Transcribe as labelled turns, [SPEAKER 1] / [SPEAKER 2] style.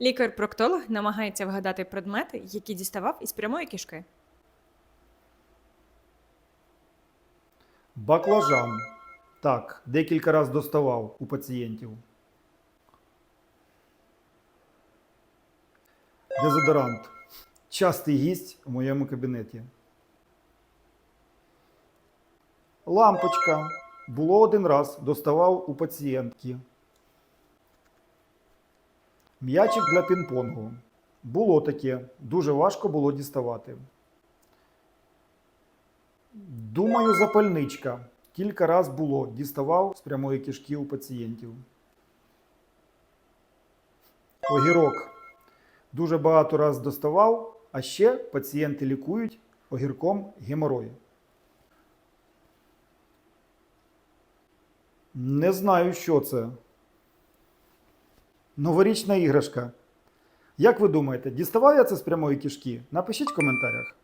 [SPEAKER 1] Лікар-проктолог намагається вгадати предмети, які діставав із прямої кишки.
[SPEAKER 2] Баклажан. Так, декілька разів доставав у пацієнтів. Дезодорант. Частий гість у моєму кабінеті. Лампочка. Було один раз, доставав у пацієнтки. М'ячик для пінг-понгу. Було таке. Дуже важко було діставати. Думаю, запальничка. Кілька раз було. Діставав з прямої кишки у пацієнтів. Огірок. Дуже багато раз доставав, а ще пацієнти лікують огірком геморой. Не знаю, що це. Новорічна іграшка. Як ви думаєте, діставав я це з прямої кишки? Напишіть в коментарях.